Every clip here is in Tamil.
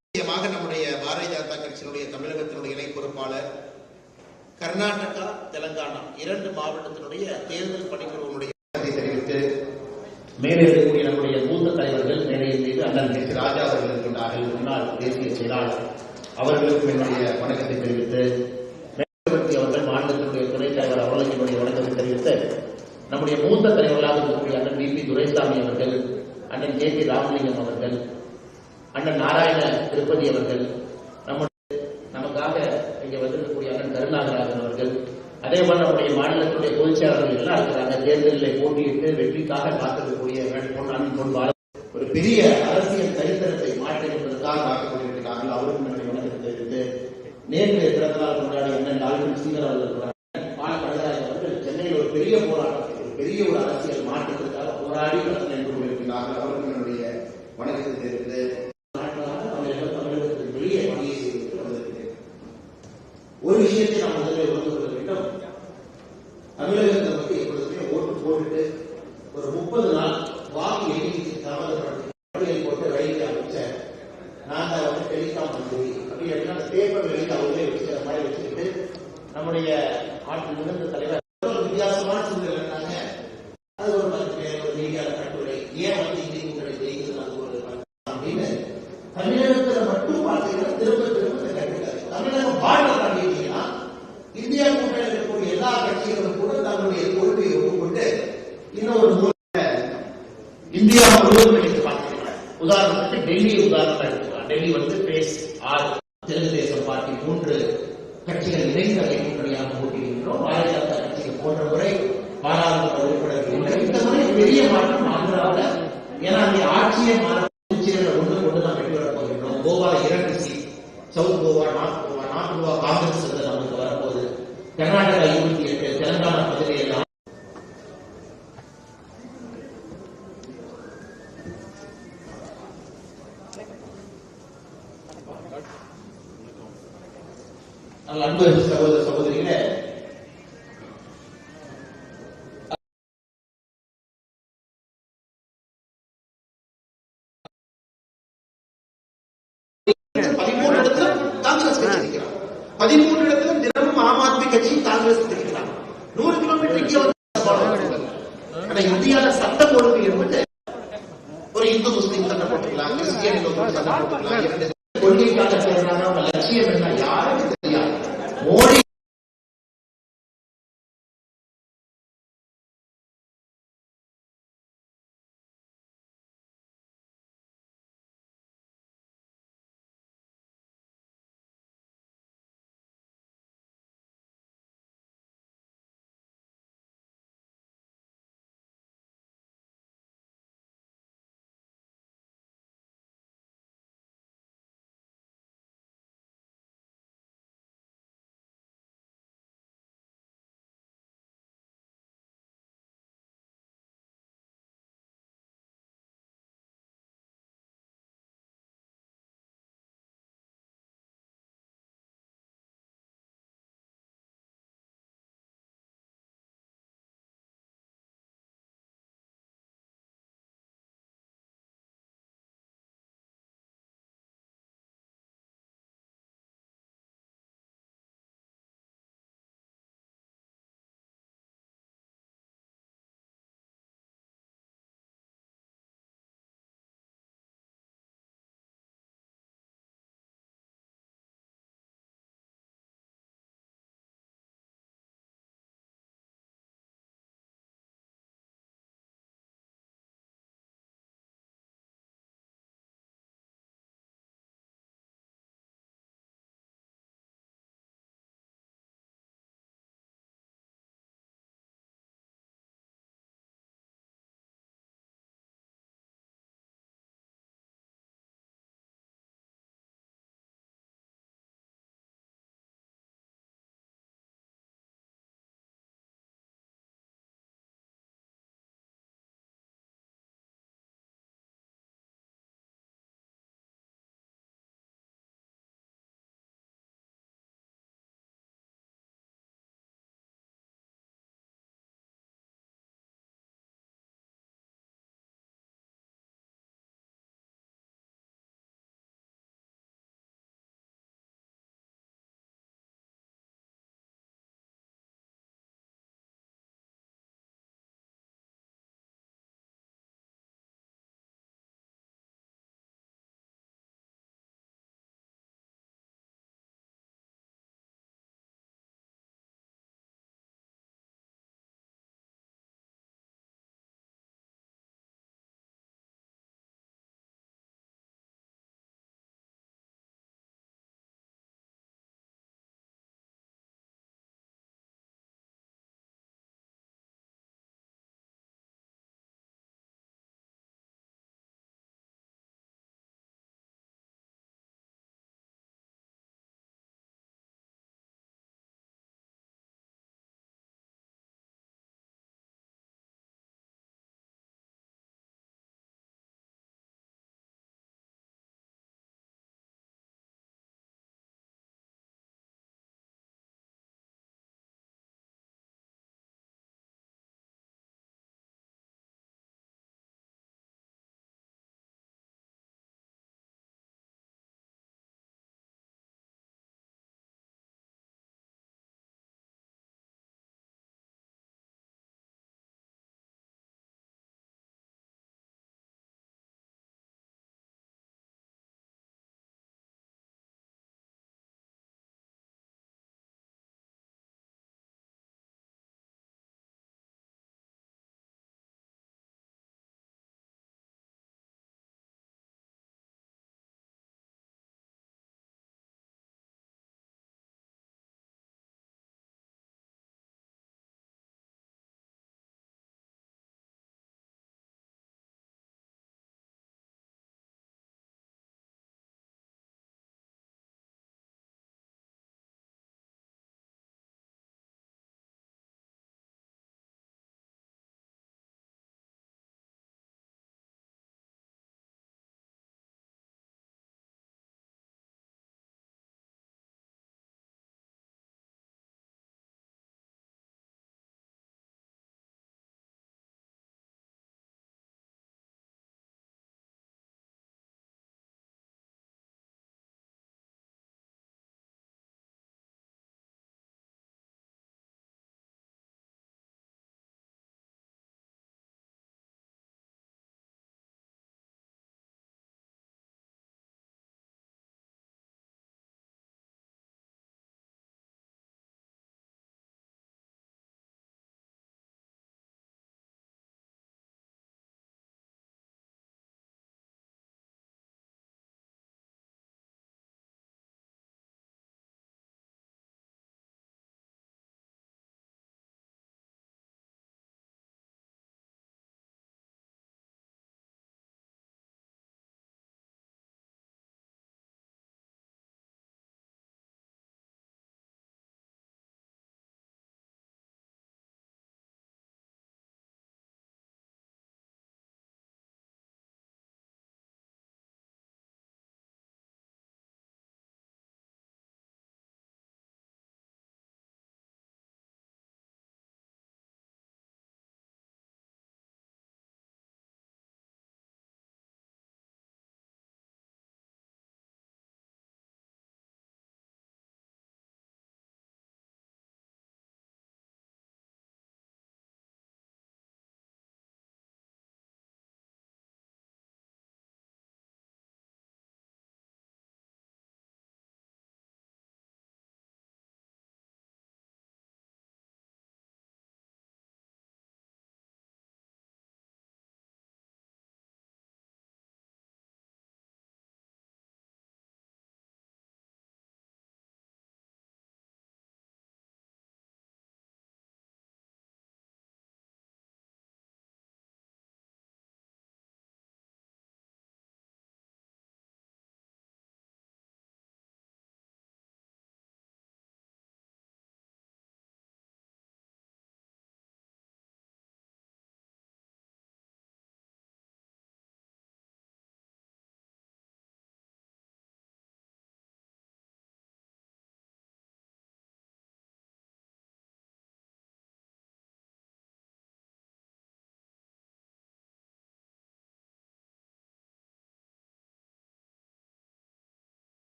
முக்கியமாக நம்முடைய பாரதிய ஜனதா கட்சியினுடைய தமிழகத்தினுடைய இணை பொறுப்பாளர் கர்நாடகா தெலங்கானா இரண்டு மாவட்டத்தினுடைய தேர்தல் பணிக்குழுவனுடைய தெரிவித்து மேலே இருக்கக்கூடிய நம்முடைய மூத்த தலைவர்கள் மேடையின் மீது அண்ணன் ராஜா அவர்கள் இருக்கின்றார்கள் முன்னாள் தேசிய செயலாளர் அவர்களுக்கும் என்னுடைய வணக்கத்தை தெரிவித்து மேற்கொள்ளும் அவர்கள் மாநிலத்தினுடைய துணைத் தலைவர் அவர்களுக்கு என்னுடைய வணக்கத்தை தெரிவித்து நம்முடைய மூத்த தலைவர்களாக இருக்கக்கூடிய அண்ணன் வி. பி. துரைசாமி அவர்கள் அண்ணன் கே. பி. ராமலிங்கம் அவர்கள் அண்ணன் நாராயண திருப்பதி அவர்கள் நம்முடைய நமக்காக இங்க வந்திருக்கக்கூடிய அண்ணன் கருணாகராஜன் அவர்கள் அதே போல நம்முடைய மாநிலத்துடைய பொதுச் செயலாளர்கள் எல்லாம் இருக்கிறாங்க. தேர்தலில் போட்டியிட்டு வெற்றிக்காக காத்திருக்கக்கூடிய பொன்னாமின் பொன்பால் ஒரு பெரிய அரசியல் சரித்திரத்தை மாற்ற என்பதற்காக காத்துக் கொண்டிருக்கிறார்கள் அவருக்கும் என்னுடைய வணக்கத்தை தெரிவித்து நேற்று பிறந்த நாள் கொண்டாடி அண்ணன் டால்பின் சீனர் அவர்கள் இருக்கிறார். பால கனகராஜ் அவர்கள் சென்னையில் ஒரு பெரிய போராட்டம் ஒரு பெரிய ஒரு அரசியல் மாற்றத்திற்காக போராடி பிரச்சனை என்று கொண்டிருக்கிறார்கள் அவருக்கும் என்னுடைய வணக்கத்தை தெரிவித்து செய்து ஒரு விஷயத்தை நாம் முதலில் உணர்ந்து கொள்ள வேண்டும். தமிழகத்தை பற்றி எப்பொழுதுமே ஓட்டு போட்டுட்டு ஒரு முப்பது நாள் வாக்கு எண்ணிக்கை தாமதப்படுத்தி போட்டு ரயில்வே அமைச்சர் நாங்கள் வந்து டெலிகாம் மந்திரி அப்படி அப்படின்னா பேப்பர் வெளியில் அவங்களே வச்சுக்கிற மாதிரி வச்சுக்கிட்டு நம்முடைய ஆட்சி மிகுந்த தலைவர்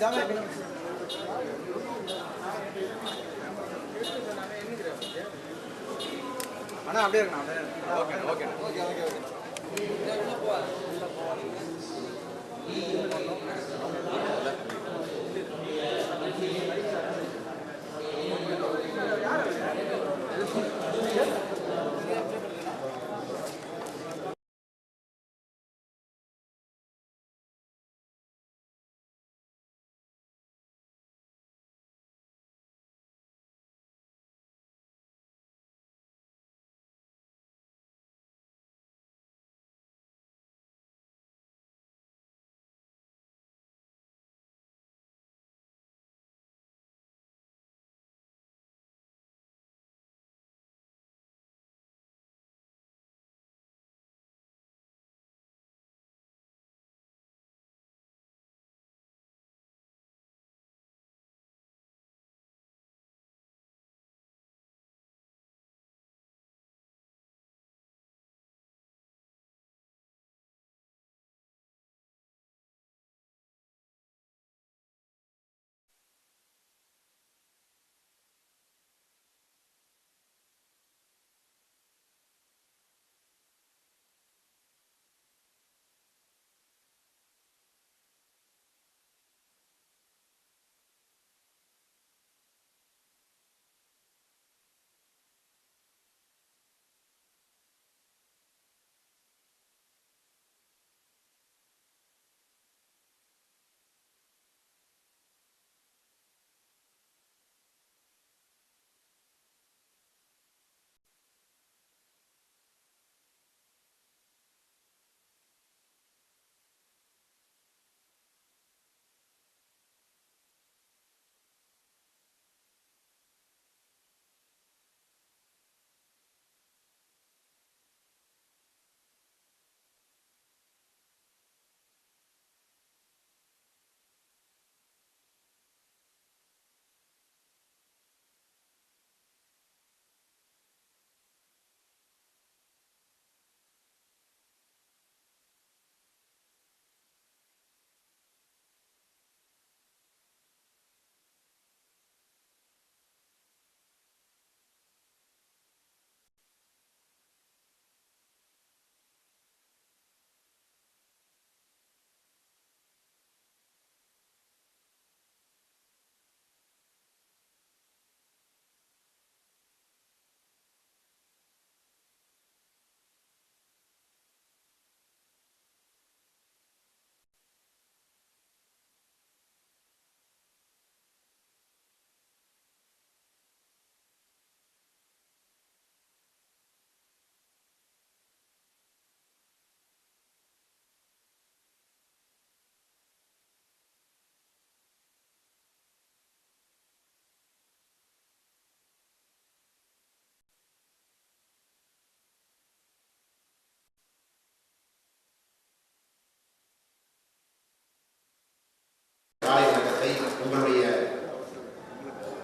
ஜாதா எக்கனாமிக்ஸ் அண்ணா அப்படியே இருக்கணும் அப்படியே okay okay. Okay okay okay.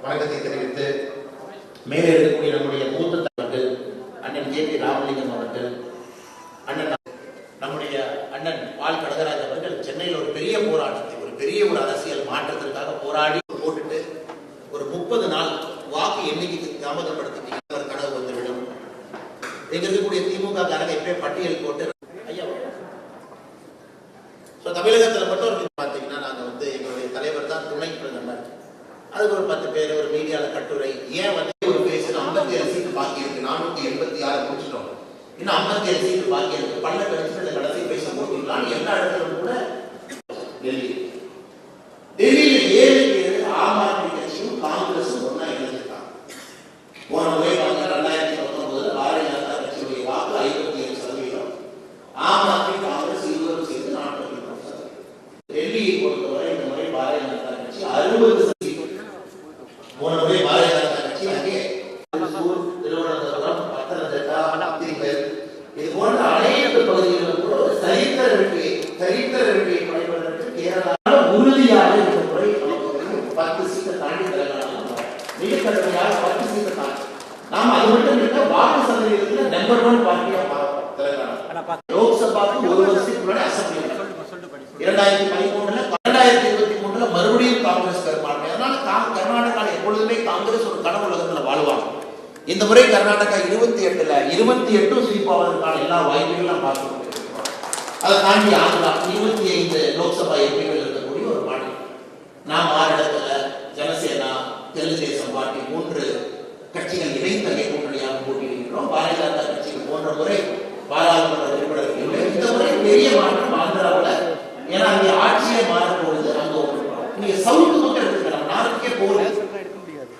Magda tiene que tener que இரண்டாயிரத்தி பதிமூணுல இரண்டாயிரத்தி இருபத்தி மூணுல மறுபடியும் காங்கிரஸ் பெரும்பான்மை அதனால கர்நாடகாவில் எப்பொழுதுமே காங்கிரஸ் ஒரு கனவு உலகத்துல வாழ்வாங்க. இந்த முறை கர்நாடகா இருபத்தி எட்டுல இருபத்தி எட்டும் சீப்பாவதற்கான எல்லா வாய்ப்புகளும் நான் பார்த்து அதை தாண்டி ஆந்திரா இருபத்தி ஐந்து லோக்சபா எம்பிகள் இருக்கக்கூடிய ஒரு மாநிலம். நாம் ஆறு நீங்க சவுத் பக்கம் எடுத்துக்கலாம் நார்த்துக்கே போகல.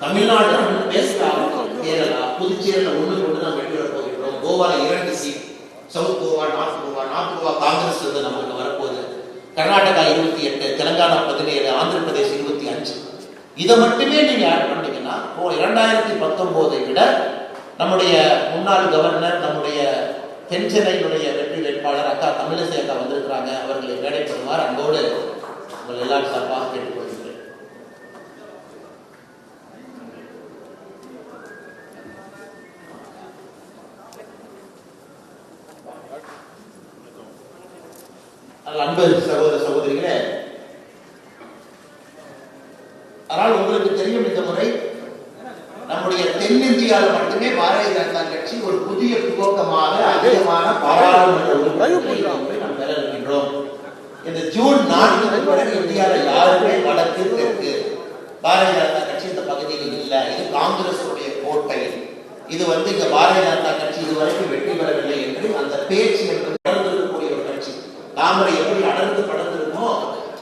தமிழ்நாடு நம்ம பேசலாம் கேரளா புதுச்சேரியில ஒண்ணு கொண்டு நாம் வெற்றி பெற போகிறோம் கோவால இரண்டு seat south Goa north Goa north Goa Congress இருந்து நமக்கு வரப்போகுது. கர்நாடகா இருபத்தி எட்டு தெலங்கானா பதினேழு ஆந்திர பிரதேஷ் இருபத்தி அஞ்சு. இதை மட்டுமே நீங்க ஆட் பண்ணீங்கன்னா இரண்டாயிரத்தி பத்தொன்பதை விட நம்முடைய முன்னாள் கவர்னர் நம்முடைய தென்சென்னையினுடைய வெற்றி வேட்பாளர் அக்கா தமிழிசை அக்கா வந்திருக்கிறாங்க. அவர்களை மேடைப்படுவார். அன்போடு உங்கள் எல்லாரும் சார்பாக கேட்டுக்கொள்கிறேன். அன்பு சகோதர சகோதரிகளே ஆனால் உங்களுக்கு தெரியும் இந்த முறை நம்முடைய தென்னிந்தியாவில் மட்டுமே பாரதிய ஜனதா கட்சி ஒரு புதிய துவக்கமாக அதிகமான பாராளுமன்ற உறுப்பினர்களை நாம் பெற இருக்கின்றோம் இந்த ஜூன் நான்கு பிறகு இந்தியாவில் யாருமே வடக்கு தெற்கு பாரதிய ஜனதா கட்சி இந்த பகுதியில் இல்லை. இது காங்கிரசுடைய கோட்டை. இது வந்து இங்க பாரதிய ஜனதா கட்சி இதுவரைக்கும் வெற்றி பெறவில்லை என்று அந்த பேச்சு என்பது தாமரை எப்படி அடர்ந்து படர்ந்திருக்கோ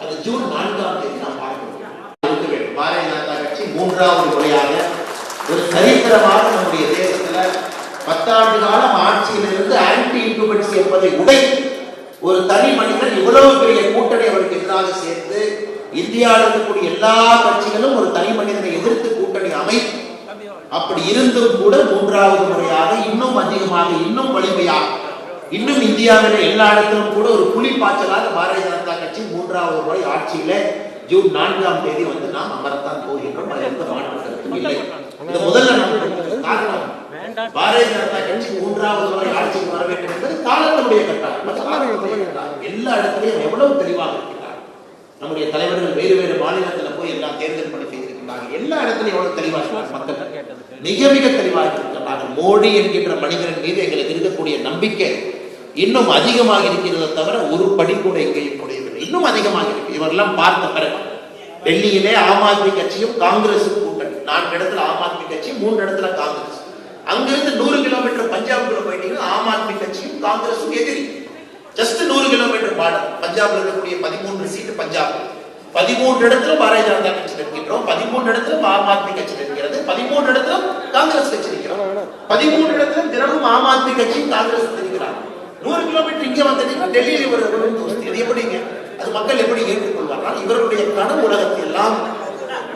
அது ஜூன் நான்காம் தேதி நாம் பார்க்கிறோம் இருக்க பாரதிய ஜனதா கட்சி மூன்றாவது முறையாக ஒரு சரித்திரமாக நம்முடைய தேசத்துல பத்தாண்டு காலம் ஆட்சியிலிருந்து ஆன்டி இன்குபன்சி என்பதை உடை ஒரு தனி மனிதன் இவ்வளவு பெரிய கூட்டணி அவருக்கு எதிராக சேர்த்து இந்தியாவில் இருக்கக்கூடிய எல்லா கட்சிகளும் ஒரு தனி மனிதனை எதிர்த்து கூட்டணி அமைத்து அப்படி இருந்தும் கூட மூன்றாவது முறையாக இன்னும் அதிகமாக இன்னும் வலிமையாக இன்னும் இந்தியாவில் எல்லா இடத்திலும் கூட ஒரு புலிப்பாய்ச்சலாக பாரதிய ஜனதா கட்சி மூன்றாவது முறை ஆட்சியில ஜூன் நான்காம் தேதி வந்து நாம் அமரத்தான் போகின்றோம். அதில் எந்த மாற்று இல்லை. இது முதல்ல காரணம் பாரதிய ஜனதா கட்சி மூன்றாவது முறை ஆட்சிக்கு வர வேண்டும் என்பது காலத்தினுடைய கட்டாயம். எல்லா இடத்திலையும் எவ்வளவு தெளிவாக இருக்கிறார்? நம்முடைய தலைவர்கள் வேறு வேறு மாநிலத்தில் போய் எல்லாம் தேர்தல் பணி செய்திருக்கிறாங்க எல்லா இடத்துலையும் எவ்வளவு தெளிவாக மக்கள்? மிக மிக தெளிவாக இருக்கிறார்கள் மோடி என்கின்ற மனிதரின் மீது எங்களுக்கு இருக்கக்கூடிய நம்பிக்கை இன்னும் அதிகமாக இருக்கிறத தவிர ஒரு படி கூட எங்கேயும் குறையவில்லை இன்னும் அதிகமாக இருக்கு. இவரெல்லாம் பார்த்த பிறகு டெல்லியிலே ஆம் ஆத்மி கட்சியும் காங்கிரசும் கூட்டணி. நான்கு இடத்துல ஆம் ஆத்மி கட்சி மூன்று இடத்துல காங்கிரஸ். அங்கிருந்து நூறு கிலோமீட்டர் பஞ்சாப்குள்ள போயிட்டீங்கன்னா ஆம் ஆத்மி கட்சியும் காங்கிரஸும் எதிரி. ஜஸ்ட் நூறு கிலோமீட்டர் பாடம் பஞ்சாப்ல இருக்கக்கூடிய பதிமூன்று சீட்டு பஞ்சாப். பதிமூன்று இடத்துல பாரதிய ஜனதா கட்சி நிற்கின்றோம் பதிமூன்று இடத்துல ஆம் ஆத்மி கட்சி நிற்கிறது. பதிமூன்று இடத்துல காங்கிரஸ் கட்சி நிற்கிறோம். பதிமூன்று இடத்துல தினமும் ஆம் ஆத்மி கட்சியும் காங்கிரஸ் இருக்கிறாங்க நூறு கிலோமீட்டர் இங்க வந்தீங்கன்னா டெல்லியில் இவர் விழுந்து இது எப்படிங்க? அது மக்கள் எப்படி ஏற்றுக்கொள்வார்கள்? இவருடைய கனவு உலகத்தை எல்லாம்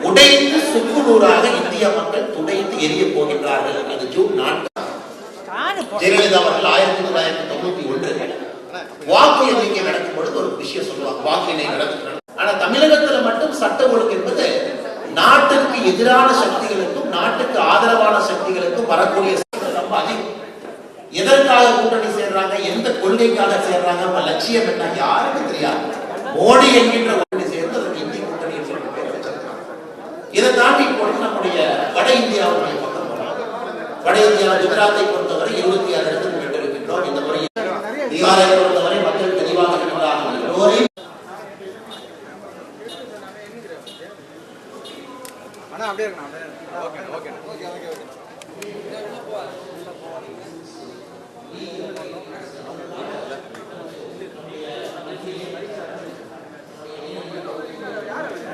உடைந்து சுக்கு நூறாக இந்திய மக்கள் துடைத்து எரிய போகின்றார்கள். அது ஜூன் நான்கு. ஜெயலலிதா அவர்கள் ஆயிரத்தி தொள்ளாயிரத்தி தொண்ணூத்தி ஒன்று வாக்கு எண்ணிக்கை நடக்கும் பொழுது ஒரு விஷயம் சொல்லுவாங்க. வாக்கு எண்ணை நடக்கும் ஆனா தமிழகத்துல மட்டும் சட்ட ஒழுங்கு என்பது நாட்டுக்கு எதிரான சக்திகளுக்கும் நாட்டுக்கு ஆதரவான சக்திகளுக்கும் வரக்கூடிய ரொம்ப அதிகம். எதற்காக கூட்டணி சேர்றாங்க? எந்த கொள்கைக்காக சேர்றாங்க? அப்ப லட்சியம் என்ன? யாருக்கு தெரியாது. மோடி என்கின்ற கூட்டணி சேர்ந்து அதற்கு இந்திய கூட்டணி என்று பேர் வச்சிருக்காங்க. இதை தாண்டி இப்பொழுது நம்முடைய வட இந்தியாவுடைய பக்கம் வட இந்தியா குஜராத்தை பொறுத்தவரை இருபத்தி ஆறு இடத்துக்கு பெற்றிருக்கின்றோம் இந்த முறையில் பீகாரை பொறுத்தவரை மக்கள் தெளிவாக இருக்கிறார்கள் அப்படியே இருக்கணும் ஓகே ஓகே ஓகே ஓகே. யார்